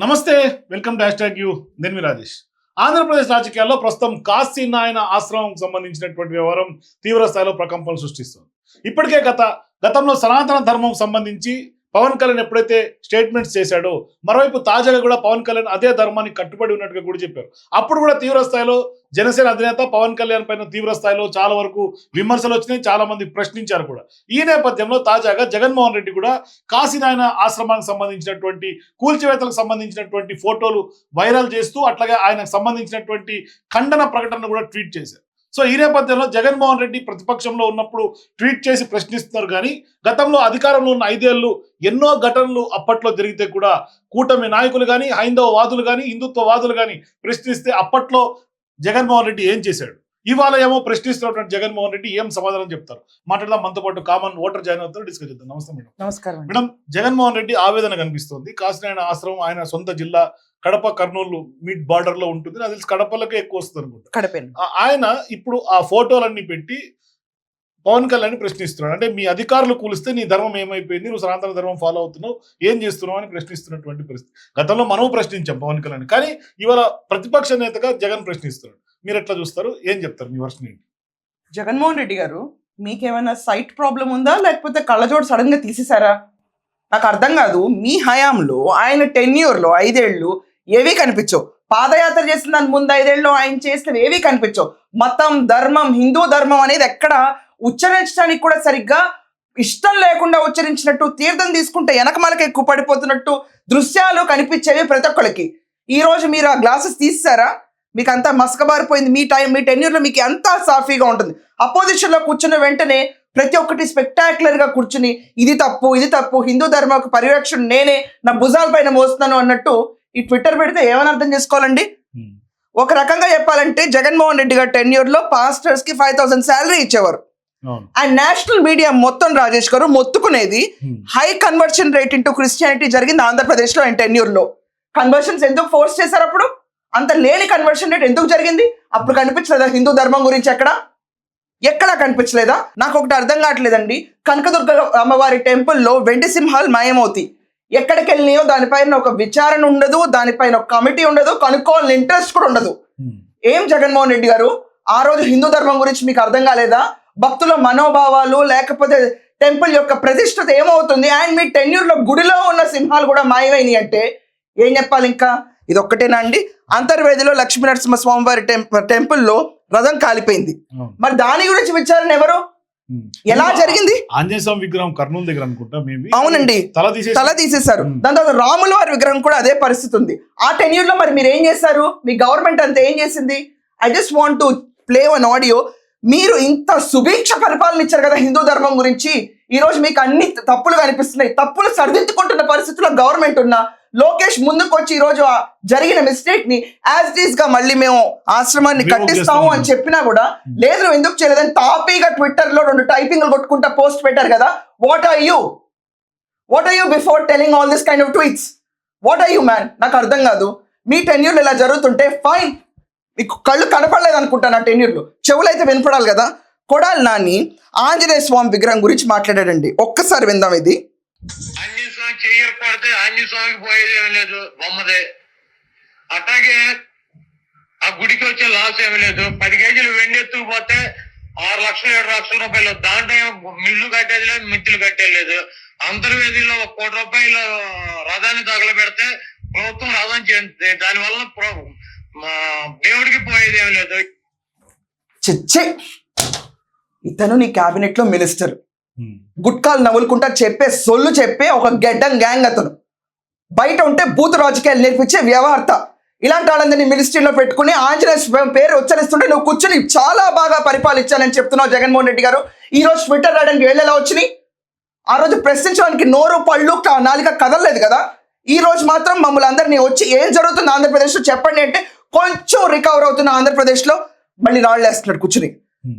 నమస్తే welcome to hash you. నేను మీ రాజేష్. ఆంధ్రప్రదేశ్ రాజకీయాల్లో ప్రస్తుతం కాశీ నాయన ఆశ్రమం సంబంధించినటువంటి వ్యవహారం తీవ్ర స్థాయిలో ప్రకంపనలు సృష్టిస్తుంది. ఇప్పటికే గత గతంలో సనాతన ధర్మం సంబంధించి పవన్ కళ్యాణ్ ఎప్పుడైతే స్టేట్మెంట్స్ చేశాడో మరోవైపు తాజాగా కూడా పవన్ కళ్యాణ్ అదే ధర్మానికి కట్టుబడి ఉన్నట్టుగా కూడా చెప్పారు. అప్పుడు కూడా తీవ్ర స్థాయిలో జనసేన అధినేత పవన్ కళ్యాణ్ పైన తీవ్ర స్థాయిలో చాలా వరకు విమర్శలు వచ్చినాయి చాలా మంది ప్రశ్నించారు కూడా. ఈ నేపథ్యంలో తాజాగా జగన్మోహన్ రెడ్డి కూడా కాశీనాయన ఆశ్రమానికి సంబంధించినటువంటి కూల్చివేతలకు సంబంధించినటువంటి ఫోటోలు వైరల్ చేస్తూ అట్లాగే ఆయనకు సంబంధించినటువంటి ఖండన ప్రకటన కూడా ట్వీట్ చేశారు. సో ఈ నేపథ్యంలో జగన్మోహన్ రెడ్డి ప్రతిపక్షంలో ఉన్నప్పుడు ట్వీట్ చేసి ప్రశ్నిస్తున్నారు కానీ గతంలో అధికారంలో ఉన్న ఐదేళ్ళు ఎన్నో ఘటనలు అప్పట్లో జరిగితే కూడా కూటమి నాయకులు కానీ హైందవ వాదులు కానీ హిందుత్వ వాదులు కానీ ప్రశ్నిస్తే అప్పట్లో జగన్మోహన్ రెడ్డి ఏం చేశాడు? ఇవాళ ఏమో ప్రశ్నిస్తున్నటువంటి జగన్మోహన్ రెడ్డి ఏం సమాధానం చెప్తారు? మాట్లాడదాం. మనతో పాటు కామన్ ఓటర్ జాయిన్ అవుతారు డిస్కస్ చేద్దాం. నమస్తే మేడం. నమస్కారం. మేడం జగన్మోహన్ రెడ్డి ఆవేదన కనిపిస్తోంది. కాశీనారాయణ ఆశ్రమం ఆయన సొంత జిల్లా కడప కర్నూలు మిడ్ బార్డర్లో ఉంటుంది. నాకు తెలిసి కడపలకే ఎక్కువ వస్తుంది అనుకుంటా. ఆయన ఇప్పుడు ఆ ఫోటోలన్నీ పెట్టి పవన్ కళ్యాణ్ ప్రశ్నిస్తున్నాడు. అంటే మీ అధికారులు కూలిస్తే నీ ధర్మం ఏమైపోయింది? నువ్వు సనాతన ధర్మం ఫాలో అవుతున్నావు. ఏం చేస్తున్నావు అని ప్రశ్నిస్తున్నటువంటి పరిస్థితి. గతంలో మనము ప్రశ్నించాం పవన్ కళ్యాణ్ కానీ ఇవాళ ప్రతిపక్ష నేతగా జగన్ ప్రశ్నిస్తున్నాడు. మీరు ఎట్లా చూస్తారు? ఏం చెప్తారు? మీ వర్షం ఏంటి? జగన్మోహన్ రెడ్డి గారు మీకేమైనా సైట్ ప్రాబ్లం ఉందా? లేకపోతే కళ్ళజోడు సడన్గా తీసేశారా? నాకు అర్థం కాదు. మీ హయాంలో ఆయన టెన్యూర్లో ఐదేళ్ళు ఏవి కనిపించవు. పాదయాత్ర చేసిన దాని ముందు ఐదేళ్ళు ఆయన చేసినవి ఏవి కనిపించవు. మతం ధర్మం హిందూ ధర్మం అనేది ఎక్కడ ఉచ్చరించడానికి కూడా సరిగ్గా ఇష్టం లేకుండా ఉచ్చరించినట్టు తీర్థం తీసుకుంటే వెనకమలకి ఎక్కువ పడిపోతున్నట్టు దృశ్యాలు కనిపించేవి ప్రతి ఒక్కరికి ఈ రోజు మీరు ఆ గ్లాసెస్ తీసారా మీకు అంతా మసకబారిపోయింది. మీ టైం మీ టెన్యూర్లో మీకు అంతా సాఫీగా ఉంటుంది. అపోజిషన్లో కూర్చున్న వెంటనే ప్రతి ఒక్కటి స్పెక్టాక్యులర్గా కూర్చుని ఇది తప్పు ఇది తప్పు హిందూ ధర్మకు పరిరక్షణ నేనే నా భుజాల పైన మోస్తున్నాను అన్నట్టు ఈ ట్విట్టర్ పెడితే ఏమని అర్థం చేసుకోవాలండి? ఒక రకంగా చెప్పాలంటే జగన్మోహన్ రెడ్డి గారి టెన్యూర్లో పాస్టర్స్కి ఫైవ్ థౌసండ్ శాలరీ ఇచ్చేవారు. అండ్ నేషనల్ మీడియా మొత్తం రాజేష్ గారు మొత్తుకునేది high conversion rate into Christianity జరిగింది ఆంధ్రప్రదేశ్లో అండ్ టెన్యూర్లో. కన్వర్షన్స్ ఎందుకు ఫోర్స్ చేశారు అప్పుడు? అంత లేని కన్వర్షన్ రేట్ ఎందుకు జరిగింది? అప్పుడు కనిపించలేదా హిందూ ధర్మం గురించి ఎక్కడ? ఎక్కడా కనిపించలేదా? నాకు ఒకటి అర్థం కావట్లేదండి. కనకదుర్గ అమ్మవారి టెంపుల్లో వెండి సింహాలు మాయమవుతాయి. ఎక్కడికి వెళ్ళినాయో దానిపైన ఒక విచారణ ఉండదు దానిపైన ఒక కమిటీ ఉండదు కనుక్కోవాలని ఇంట్రెస్ట్ కూడా ఉండదు. ఏం జగన్మోహన్ రెడ్డి గారు? ఆ రోజు హిందూ ధర్మం గురించి మీకు అర్థం కాలేదా? భక్తుల మనోభావాలు లేకపోతే టెంపుల్ యొక్క ప్రతిష్టత ఏమవుతుంది? అండ్ మీ టెన్యూర్లో గుడిలో ఉన్న సింహాలు కూడా మాయమైనవి అంటే ఏం చెప్పాలి ఇంకా? ఇది ఒక్కటేనా అండి? అంతర్వేదిలో లక్ష్మీ నరసింహ స్వామివారి టెంప్ టెంపుల్లో రథం కాలిపోయింది. మరి దాని గురించి విచారణ ఎవరు. ఎలా జరిగింది? ఆంజనేయ స్వామి విగ్రహం కర్నూలు దగ్గర అనుకుంటా మేబీ. అవునండి. తల తీసేసి తల తీసేశారు. దాని తర్వాత రాముల వారి విగ్రహం కూడా అదే పరిస్థితి ఉంది. ఆ టెన్యూర్లో మరి మీరు ఏం చేశారు? మీ గవర్నమెంట్ అంతా ఏం చేసింది? I just want to play one audio మీరు ఇంత సుభిక్ష పరిపాలన ఇచ్చారు కదా హిందూ ధర్మం గురించి. ఈ రోజు మీకు అన్ని తప్పులు కనిపిస్తున్నాయి. తప్పులు సరిదిద్దుకుంటున్న పరిస్థితిలో గవర్నమెంట్ ఉన్నా లోకేష్ ముందుకు వచ్చి ఈ రోజు ఆ జరిగిన మిస్టేక్ని యాజ్ ఇట్ ఈస్గా మళ్ళీ మేము ఆశ్రమాన్ని కట్టిస్తాము. అని చెప్పినా కూడా లేదు నువ్వు ఎందుకు చేయలేదని తాపీగా ట్విట్టర్లో రెండు టైపింగ్లు కొట్టుకుంటా పోస్ట్ పెట్టారు కదా. What are you what are you before telling all this kind of tweets what are you man నాకు అర్థం కాదు. మీ టెన్యూర్లు ఇలా జరుగుతుంటే ఫైన్ మీకు కళ్ళు కనపడలేదు అనుకుంటా నా టెన్యూర్లు చెవులు అయితే వినపడాలి కదా. కొడాలి నాని. ఆంజనేయ స్వామి విగ్రహం గురించి మాట్లాడాడండి. ఒక్కసారి విందాం ఇది. స్వామి చెయ్యరు పడితే ఆంజనేయ స్వామికి పోయేది ఏమీ లేదు బొమ్మదే. అట్లాగే ఆ గుడికి వచ్చే లాస్ ఏమీ లేదు. పది కేజీలు వెండి ఎత్తుకుపోతే ఆరు లక్షలు ఏడు లక్షల రూపాయలు. దాంట్లో ఏమో మిల్లు కట్టేది లేదు మిత్తులు కట్టేది లేదు. అంతర్వేదిలో ఒక కోటి రూపాయలు రథాన్ని తగలబెడితే ప్రభుత్వం రథం చేస్తుంది దానివల్ల దేవుడికి పోయేది ఏమీ లేదు. చిచ్చే! ఇతను నీ క్యాబినెట్లో మినిస్టర్. గుట్కాలు నవ్వులుకుంటా చెప్పే సొల్లు చెప్పే ఒక గెడ్డం గ్యాంగ్ అతను. బయట ఉంటే బూత్ రాజకీయాలు నేర్పించే వ్యవహార్త. ఇలాంటి వాళ్ళందరినీ మినిస్ట్రీలో పెట్టుకుని ఆంజనేయ పేరు ఉచ్చరిస్తుంటే నువ్వు కూర్చుని చాలా బాగా పరిపాలించానని చెప్తున్నావు జగన్మోహన్ రెడ్డి గారు. ఈ రోజు ట్విట్టర్ రాయడానికి వెళ్ళేలా వచ్చినాయి. ఆ రోజు ప్రశ్నించడానికి నోరు పళ్ళు నాలుక కదలలేదు కదా. ఈ రోజు మాత్రం మమ్మల్ని అందరినీ వచ్చి ఏం జరుగుతుంది ఆంధ్రప్రదేశ్లో చెప్పండి అంటే కొంచెం రికవర్ అవుతున్న ఆంధ్రప్రదేశ్లో మళ్ళీ రాళ్ళు వేస్తున్నాడు కూర్చుని.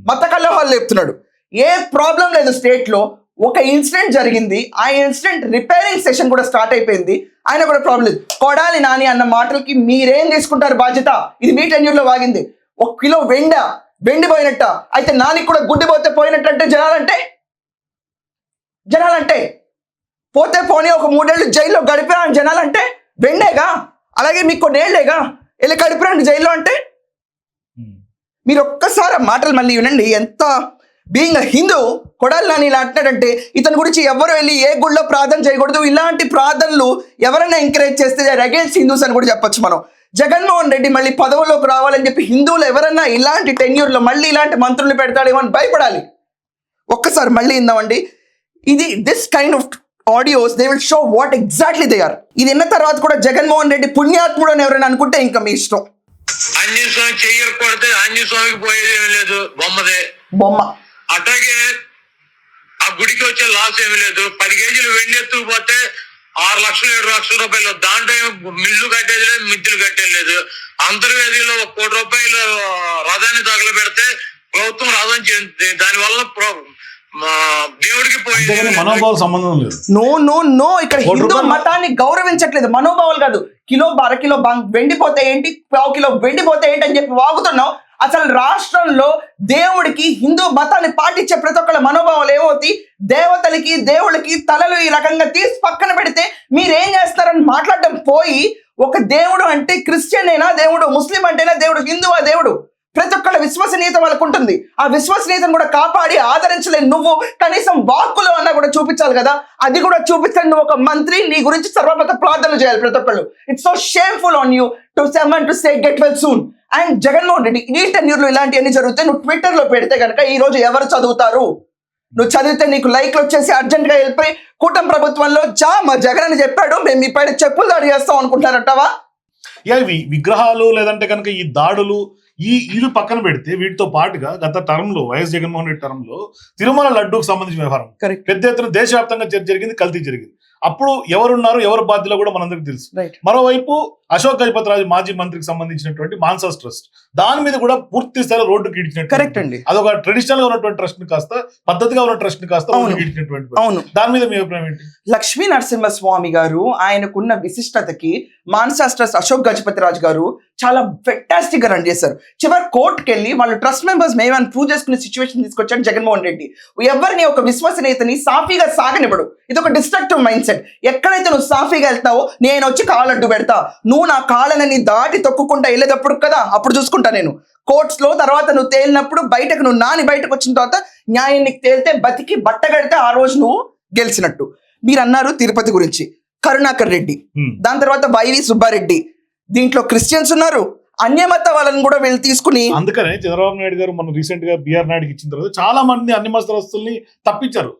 మత కలహాలు లేపుతున్నాడు. ఏ ప్రాబ్లం లేదు స్టేట్లో ఒక ఇన్సిడెంట్ జరిగింది. ఆ ఇన్సిడెంట్ రిపేరింగ్ సెషన్ కూడా స్టార్ట్ అయిపోయింది. ఆయన కూడా ప్రాబ్లం లేదు. కొడాలి నాని అన్న మాటలకి మీరేం తీసుకుంటారు బాధ్యత? ఇది మీ tenure లో వాగింది. ఒక కిలో వెండ వెండి పోయినట్ట. అయితే నానికి కూడా గుడ్డి పోతే పోయినట్టు జనాలంటే? జనాలంటే? పోతే పోనీ ఒక మూడేళ్ళు జైల్లో గడిపారని జనాలంటే? వెండేగా? అలాగే మీకు కొన్నేళ్ళేగా వెళ్ళి కడిపిరండి జైల్లో అంటే. మీరు ఒక్కసారి ఆ మాటలు మళ్ళీ వినండి. ఎంత బీయింగ్ హిందూ కొడాలి నాని ఇలా అంటున్నాడంటే ఇతని గురించి ఎవరు వెళ్ళి ఏ గుళ్ళో ప్రార్థన చేయకూడదు. ఇలాంటి ప్రార్థనలు ఎవరైనా ఎంకరేజ్ చేస్తే అగేన్స్ట్ హిందూస్ అని కూడా చెప్పొచ్చు మనం. జగన్మోహన్ రెడ్డి మళ్ళీ పదవులోకి రావాలని చెప్పి హిందువులు ఎవరన్నా ఇలాంటి టెన్యూర్లో మళ్ళీ ఇలాంటి మంత్రుల్ని పెడతాడేమో అని భయపడాలి. ఒక్కసారి మళ్ళీ ఇందామండి ఇది this kind of audios they will show what exactly they are ఇది విన్న తర్వాత కూడా జగన్మోహన్ రెడ్డి పుణ్యాత్ముడు అని ఎవరైనా అనుకుంటే ఇంకా మీ ఇష్టం. ఆంజనేయ స్వామి ఆంజనేయ స్వామికి పోయేది లేదు. బొమ్మదే. బొమ్మ. అట్లాగే ఆ గుడికి వచ్చే లాస్ ఏమీ లేదు. పది కేజీలు వెండి ఎత్తుకుపోతే ఆరు లక్షలు ఏడు లక్షల రూపాయలు. దాంట్లో మిల్లు కట్టేది లేదు మిద్దులు కట్టేది లేదు. అంతర్వేదిలో ఒక కోటి రూపాయలు రథాన్ని తగలు పెడితే ప్రభుత్వం రథం ప్ర- మా దేవుడికి పోయేది. మనోభావాలు సంబంధం లేదు. No no no. ఇక్కడ హిందూ మతాన్ని గౌరవించట్లేదు. మనోభావాలు కాదు. కిలో అర కిలో బంగ్ వెండిపోతే ఏంటి? పావు కిలో వెండిపోతే ఏంటి అని చెప్పి వాగుతున్నావు. అసలు రాష్ట్రంలో దేవుడికి హిందూ మతాన్ని పాటించే ప్రతి ఒక్కళ్ళ మనోభావాలు ఏమవుతాయి? దేవతలకి దేవుళ్ళకి తలలు ఈ రకంగా తీసి పక్కన పెడితే మీరేం చేస్తారని మాట్లాడడం పోయి ఒక దేవుడు అంటే క్రిస్టియన్ అయినా దేవుడు ముస్లిం అంటేనా దేవుడు హిందువా దేవుడు? ప్రతి ఒక్కళ్ళ విశ్వసనీయత వాళ్ళకు ఉంటుంది. ఆ విశ్వసనీయతను కూడా కాపాడి ఆదరించలేని నువ్వు కనీసం వాక్కులో అన్నా కూడా చూపించాలి కదా? అది కూడా చూపించండి నువ్వు ఒక మంత్రి నీ గురించి సర్వమత ప్రార్థనలు చేయాలి ప్రతి ఒక్కళ్ళు. It's so shameful on you to seven to say get well soon and Jaganmohan Reddy ఈ టెన్యూర్లో ఇలాంటివన్నీ జరిగితే నువ్వు ట్విట్టర్లో పెడితే కనుక ఈ రోజు ఎవరు చదువుతారు? నువ్వు చదివితే నీకు లైక్లు వచ్చేసి అర్జెంట్గా వెళ్ళిపోయి కూటమి ప్రభుత్వంలో జా మా జగన్ అని చెప్పాడు మేము మీ పైన చెప్పులు దాడి చేస్తాం అనుకుంటారంటావా యా ఇవి విగ్రహాలు లేదంటే కనుక ఈ దాడులు ఈ ఇవి పక్కన పెడితే వీటితో పాటుగా గత టర్మ్లో వైఎస్ జగన్మోహన్ రెడ్డి టర్మ్లో తిరుమల లడ్డూకు సంబంధించిన వ్యవహారం. పెద్ద ఎత్తున దేశవ్యాప్తంగా జరి- జరిగింది కల్తీ జరిగింది. అప్పుడు ఎవరున్నారు ఎవరు బాధ్యులు కూడా మనందరికీ తెలుసు. మరోవైపు అశోక్ గజపతి రాజు మాజీ మంత్రికి సంబంధించినటువంటి మాన్సాస్ ట్రస్ట్. దాని మీద కూడా పూర్తి స్థాయిలో రోడ్డుకి ఇడిచినట్టు కరెక్ట్ అండి. అదొక ట్రెడిషనల్గా ఉన్నటువంటి ట్రస్ట్ని కాస్త పద్ధతిగా ఉన్న ట్రస్ట్ని కాస్త అవును. దాని మీద మీ అభిప్రాయం ఏంటి? లక్ష్మీ నరసింహస్వామి గారు ఆయనకున్న విశిష్టతకి మాన్సాస్టర్స్ అశోక్ గజపతి రాజు గారు చాలా ఫెంటాస్టిక్గా రన్ చేశారు. చివరి కోర్టుకి వెళ్ళి వాళ్ళు ట్రస్ట్ మెంబర్స్ మేమని ప్రూవ్ చేసుకునే సిచ్యువేషన్ తీసుకొచ్చాడు జగన్మోహన్ రెడ్డి. ఎవరిని ఒక విశ్వసనీయతని సాఫీగా సాగనివ్వడు. ఇది ఒక డిస్ట్రక్టివ్ మైండ్ సెట్ ఎక్కడైతే నువ్వు సాఫీగా వెళ్తావో నేను వచ్చి కాలడ్డు పెడతా. నువ్వు నా కాళ్ళని దాటి తొక్కుకుంటా వెళ్ళేటప్పుడు కదా అప్పుడు చూసుకుంటా నేను. కోర్ట్స్లో తర్వాత నువ్వు తేలినప్పుడు బయటకు నువ్వు నాని బయటకు వచ్చిన తర్వాత న్యాయం నీకు తేలితే బతికి బట్ట కడితే ఆ రోజు నువ్వు గెలిచినట్టు. మీరు అన్నారు తిరుపతి గురించి. కరుణాకర్ రెడ్డి. దాని తర్వాత వైవి సుబ్బారెడ్డి. దీంట్లో క్రిస్టియన్స్ ఉన్నారు. అన్యమత వాళ్ళని కూడా వీళ్ళు తీసుకుని అందుకనే చంద్రబాబు నాయుడు గారు మనం రీసెంట్గా బిఆర్ నాయుడుకి ఇచ్చిన తర్వాత చాలా మంది అన్ని మస్తరస్తుల్ని తప్పించారు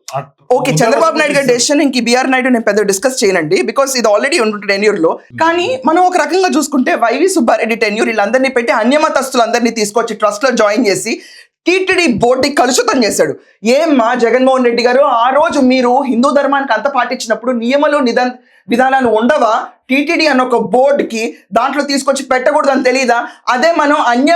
ఓకే చంద్రబాబు నాయుడు గారి డెసిషన్ ఇంక బిఆర్ నాయుడు నేను పెద్ద డిస్కస్ చేయనండి బికాస్ ఇది ఆల్రెడీ ఉంటుంది టెన్యూర్లో. కానీ మనం ఒక రకంగా చూసుకుంటే వైవి సుబ్బారెడ్డి టెన్యూర్ వీళ్ళందరినీ పెట్టి అన్యమతస్తులందరినీ తీసుకొచ్చి ట్రస్ట్లో జాయిన్ చేసి టీటీడీ బోర్డుని కలుషితం చేశాడు. ఏం మా జగన్మోహన్ రెడ్డి గారు? ఆ రోజు మీరు హిందూ ధర్మానికి అంత పాటించినప్పుడు నియమాలు నిదా విధానాలు ఉండవా? టీటీడీ అన్న ఒక బోర్డుకి దాంట్లో తీసుకొచ్చి పెట్టకూడదని తెలియదా అదే మనం అన్య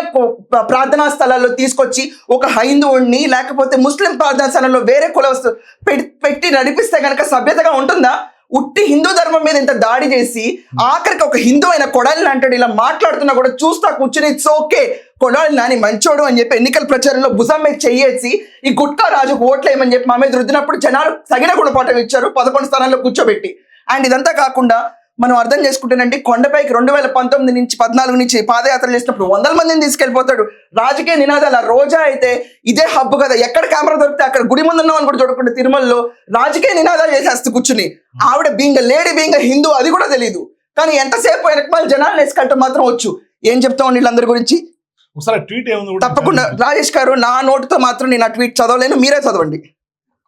ప్రార్థనా స్థలాల్లో తీసుకొచ్చి ఒక హైందువుడిని లేకపోతే ముస్లిం ప్రార్థనా స్థలంలో వేరే కులవస్తు పెట్టి పెట్టి నడిపిస్తే కనుక సభ్యతగా ఉంటుందా? ఉట్టి హిందూ ధర్మం మీద ఇంత దాడి చేసి ఆఖరికి ఒక హిందూ అయిన కొడల్ని అంటాడు ఇలా మాట్లాడుతున్నా కూడా చూస్తా కూర్చుని ఇట్స్ ఓకే. కొడాలి నాని మంచోడు అని చెప్పి ఎన్నికల ప్రచారంలో భుజం మీద చెయ్యేసి ఈ గుట్కా రాజుకు ఓట్లేయమని చెప్పి మా మీద రుద్దినప్పుడు జనాలు తగిన గుణపాఠం ఇచ్చారు. పదకొండు స్థానాల్లో కూర్చోబెట్టి. అండ్ ఇదంతా కాకుండా మనం అర్థం చేసుకుంటేనండి కొండపైకి రెండు వేల పంతొమ్మిది నుంచి పద్నాలుగు నుంచి పాదయాత్ర చేసినప్పుడు వందల మందిని తీసుకెళ్ళిపోతాడు. రాజకీయ నినాదాలు రోజా అయితే ఇదే హబ్బు కదా. ఎక్కడ కెమెరా దొరికితే అక్కడ గుడి ముందు ఉన్నాం అని కూడా చూడకుండా తిరుమలలో రాజకీయ నినాదాలు చేసేస్తూ కూర్చుని. ఆవిడ బీంగ లేడీ బీంగ హిందూ అది కూడా తెలియదు కానీ ఎంతసేపు వెనకమాల జనాలు వేసుకెళ్ళటం మాత్రం వచ్చు. ఏం చెప్తాం వీళ్ళందరి గురించి? ఒకసారి ట్వీట్ ఏముంది కూడా తప్పకుండా. రాజేష్ గారు నా నోటితో మాత్రం నేను ఆ ట్వీట్ చదవలేను మీరే చదవండి.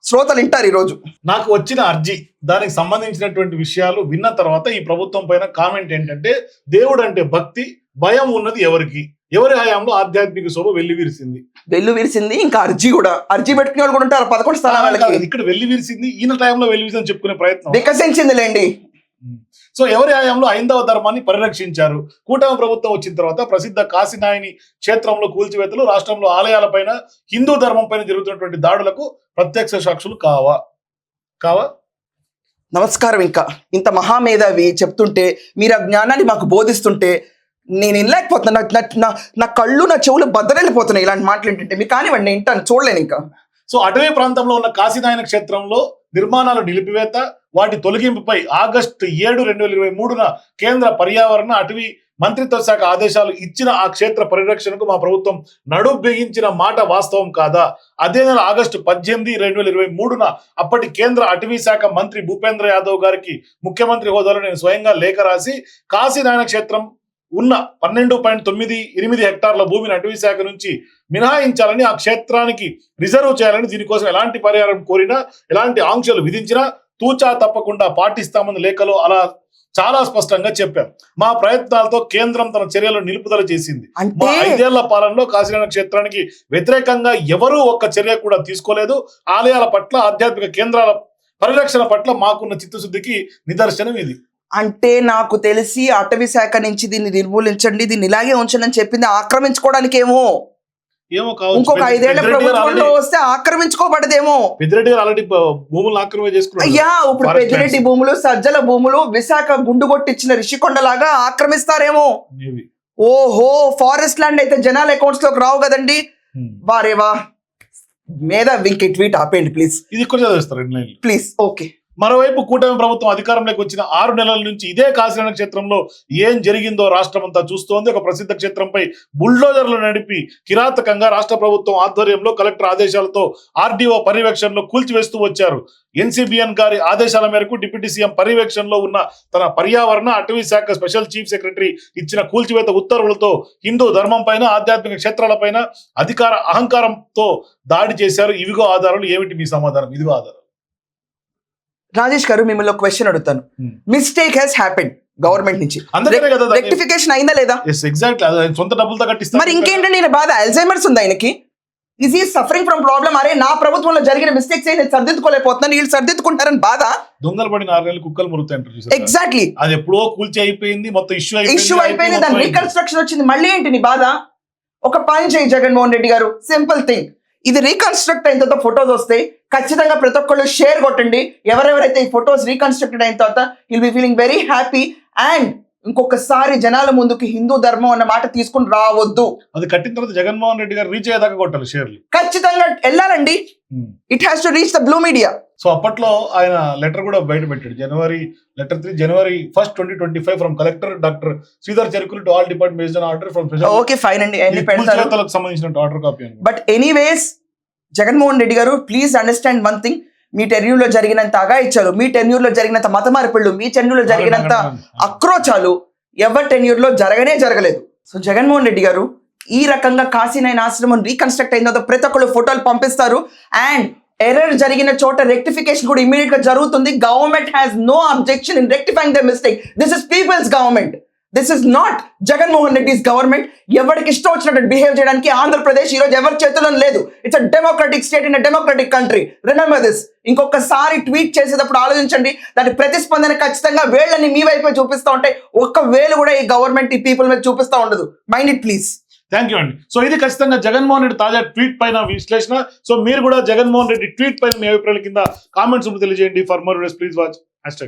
శ్రోతలు వింటారు ఈరోజు. నాకు వచ్చిన అర్జీ దానికి సంబంధించినటువంటి విషయాలు విన్న తర్వాత ఈ ప్రభుత్వం పైన కామెంట్ ఏంటంటే దేవుడు అంటే భక్తి భయం ఉన్నది ఎవరికి? ఎవరి హయాంలో ఆధ్యాత్మిక శోభ వెళ్ళి విరిసింది వెల్లు విరిసింది ఇంకా అర్జీ కూడా. అర్జీ పెట్టుకునే వాళ్ళు కూడా ఉంటారు పదకొండు స్థానాల ఇక్కడ వెళ్ళి విరిసింది ఈయన టైంలో వెళ్ళి విరిసింది చెప్పుకునే ప్రయత్నం. వికసించిందిలేండి. సో ఎవరి హయాంలో ఐందవ ధర్మాన్ని పరిరక్షించారు? కూటమి ప్రభుత్వం వచ్చిన తర్వాత ప్రసిద్ధ కాశీనాయని క్షేత్రంలో కూల్చివేతలు రాష్ట్రంలో ఆలయాలపైన హిందూ ధర్మం పైన జరుగుతున్నటువంటి దాడులకు ప్రత్యక్ష సాక్షులు కావా? కావా? నమస్కారం ఇంకా. ఇంత మహామేధావి చెప్తుంటే మీరు ఆ జ్ఞానాన్ని మాకు బోధిస్తుంటే నేను వినలేకపోతున్నా. నా- నా- కళ్ళు నా చెవులు బద్దరెళ్ళిపోతున్నాయి ఇలాంటి మాటలు ఏంటంటే మీరు కానివ్వండి వింటాను చూడలేను ఇంకా. సో అటవీ ప్రాంతంలో ఉన్న కాశీనాయన క్షేత్రంలో నిర్మాణాల నిలిపివేత వాటి తొలగింపుపై ఆగస్టు ఏడు రెండు వేల ఇరవై మూడున కేంద్ర పర్యావరణ అటవీ మంత్రిత్వ శాఖ ఆదేశాలు ఇచ్చిన ఆ క్షేత్ర పరిరక్షణకు మా ప్రభుత్వం నడు బిగించిన మాట వాస్తవం కాదా? అదే నెల ఆగస్టు పద్దెనిమిది రెండు వేల ఇరవై మూడున అప్పటి కేంద్ర అటవీ శాఖ మంత్రి భూపేంద్ర యాదవ్ గారికి ముఖ్యమంత్రి హోదాలో నేను స్వయంగా లేఖ రాసి కాశీనారాయణ క్షేత్రం ఉన్న పన్నెండు పాయింట్ తొమ్మిది ఎనిమిది హెక్టార్ల భూమిని అటవీ శాఖ నుంచి మినహాయించాలని ఆ క్షేత్రానికి రిజర్వ్ చేయాలని దీనికోసం ఎలాంటి పరిహారం కోరినా ఎలాంటి ఆంక్షలు విధించినా తూచా తప్పకుండా పాటిస్తామని లేఖలో అలా చాలా స్పష్టంగా చెప్పారు. మా ప్రయత్నాలతో కేంద్రం తన చర్యలు నిలుపుదల చేసింది. మా ఐదేళ్ళ పాలనలో కాశీనారాయణ క్షేత్రానికి వ్యతిరేకంగా ఎవరూ ఒక్క చర్య కూడా తీసుకోలేదు. ఆలయాల పట్ల ఆధ్యాత్మిక కేంద్రాల పరిరక్షణ పట్ల మాకున్న చిత్తశుద్ధికి నిదర్శనం ఇది. అంటే నాకు తెలిసి అటవీ శాఖ నుంచి దీన్ని నిర్మూలించండి దీన్ని ఇలాగే ఉంచండి అని చెప్పింది ఆక్రమించుకోవడానికి ఏమో కావచ్చు. ఇంకొక ఐదేళ్ళ ప్రభుత్వంలో వస్తే ఆక్రమించుకోబడదేమో. పెద్దిరెడ్డి గారు ఆల్రెడీ భూములను ఆక్రమణ చేసుకున్నారు. అయ్యా ఇప్పుడు పెద్దిరెడ్డి. భూములు సజ్జల భూములు విశాఖ గుండు కొట్టించిన రిషికొండలాగా ఆక్రమిస్తారేమో. ఓహో ఫారెస్ట్ ల్యాండ్ అయితే జనాల అకౌంట్స్లోకి రావు కదండి. Hmm. వారేవా? మీద ఇంక ట్వీట్ ఆపేయండి ప్లీజ్ ఇది చదివిస్తారు లైన్లు ప్లీజ్ ఓకే మరోవైపు కూటమి ప్రభుత్వం అధికారంలోకి వచ్చిన ఆరు నెలల నుంచి ఇదే కాశీనారాయణ క్షేత్రంలో ఏం జరిగిందో రాష్ట్రం అంతా చూస్తోంది. ఒక ప్రసిద్ధ క్షేత్రంపై బుల్డోజర్లు నడిపి కిరాతకంగా రాష్ట్ర ప్రభుత్వం ఆధ్వర్యంలో కలెక్టర్ ఆదేశాలతో ఆర్డీఓ పర్యవేక్షణలో కూల్చివేస్తూ వచ్చారు. ఎన్సీబీఎన్ గారి ఆదేశాల మేరకు డిప్యూటీ సీఎం పర్యవేక్షణలో ఉన్న తన పర్యావరణ అటవీ శాఖ స్పెషల్ చీఫ్ సెక్రటరీ ఇచ్చిన కూల్చివేత ఉత్తర్వులతో హిందూ ధర్మం పైన ఆధ్యాత్మిక క్షేత్రాలపైన అధికార అహంకారంతో దాడి చేశారు. ఇవిగో ఆధారాలు ఏమిటి మీ సమాధానం? ఇదిగో ఆధారం రాజేష్ గారు మిమ్మల్ని ఒక క్వశ్చన్ అడుగుతాను. మిస్టేక్ హెస్ హ్యాపెన్ గవర్నమెంట్ నుంచి. రెక్టిఫికేషన్ అయిందా లేదా? సొంత డబ్బులతో కట్టిస్తారు మరి ఇంకేంటండి? ఈయన బాధ అల్జైమర్స్ ఉంది ఆయనకి? ఈజ్ ఈ సఫరింగ్ ఫ్రమ్ ప్రాబ్లమ్ అరే నా ప్రభుత్వంలో జరిగిన మిస్టేక్స్ నేను సర్దిద్దుకోలేకపోతున్నాను వీళ్ళు సర్దిద్దుకుంటారని బాధ? దొంగలు పడిన ఆరు నెలలు కుక్కలు మురుగుతాయి? ఎగ్జాక్ట్లీ అది ఎప్పుడో కూల్చి అయిపోయింది మొత్తం ఇష్యూ ఇష్యూ అయిపోయింది దాని రీకన్స్ట్రక్షన్ వచ్చింది. మళ్ళీ ఏంటి నీ బాధ? ఒక పని చేయి జగన్మోహన్ రెడ్డి గారు. సింపుల్ థింగ్ ఇది రీకన్స్ట్రక్ట్ అయిన తర్వాత ఫొటోస్ వస్తాయి. ఖచ్చితంగా ప్రతి ఒక్కళ్ళు షేర్ కొట్టండి. ఎవరెవరైతే ఈ ఫొటోస్ రీకన్స్ట్రక్టెడ్ అయిన తర్వాత will be feeling very happy and ఇంకొకసారి జనాల ముందుకి హిందూ ధర్మం అన్న మాట తీసుకుని రావద్దు. అది కట్టిన తర్వాత జగన్మోహన్ రెడ్డి గారు రీచ్ అయ్యేదాకా కొట్టాలి షేర్లు. ఖచ్చితంగా వెళ్ళాలండి. It has to reach the blue media so అప్పట్లో ఆయన లెటర్ కూడా బయట పెట్టాడు. January letter three January first twenty twenty five from collector doctor Sridhar Cherukulu to all department order from okay fine అండి. సంబంధించిన order copy but anyways Jaganmohan Reddy గారు please understand one thing మీ టెన్యూర్లో జరిగినంత అగాయిచ్చాలు మీ టెన్యూర్లో జరిగినంత మత మార్పిళ్ళు మీ టెన్యూర్లో జరిగినంత అక్రోచాలు ఎవరి టెన్యూర్లో జరగనే జరగలేదు. సో జగన్మోహన్ రెడ్డి గారు ఈ రకంగా కాశీనైన ఆశ్రమం రీకన్స్ట్రక్ట్ అయిన తర్వాత ప్రతి ఒక్కళ్ళు ఫోటోలు పంపిస్తారు. అండ్ ఎర్రర్ జరిగిన చోట రెక్టిఫికేషన్ కూడా ఇమీడియట్గా జరుగుతుంది. Government has no objection in rectifying the mistake this is people's government this is not Jaganmohan Reddy's government ఎవరికి ఇష్టం వచ్చినట్టు బిహేవ్ చేయడానికి ఆంధ్రప్రదేశ్ ఈ రోజు ఎవరి చేతుల్లో లేదు. It's a democratic state in democratic country remember this ఇంకొకసారి ట్వీట్ చేసేటప్పుడు ఆలోచించండి. దాని ప్రతిస్పందన ఖచ్చితంగా వేళ్ళని మీ వైపే చూపిస్తూ ఉంటాయి. ఒక్క వేలు కూడా ఈ గవర్నమెంట్ ఈ పీపుల్ మీద చూపిస్తూ ఉండదు. Mind it please thank you అండి సో ఇది ఖచ్చితంగా జగన్మోహన్ రెడ్డి తాజా ట్వీట్ పైన విశ్లేషణ. సో మీరు కూడా జగన్మోహన్ రెడ్డి ట్వీట్ పైన మీ అభిప్రాయాల కింద కామెంట్స్ తెలియజేయండి. For more please watch hash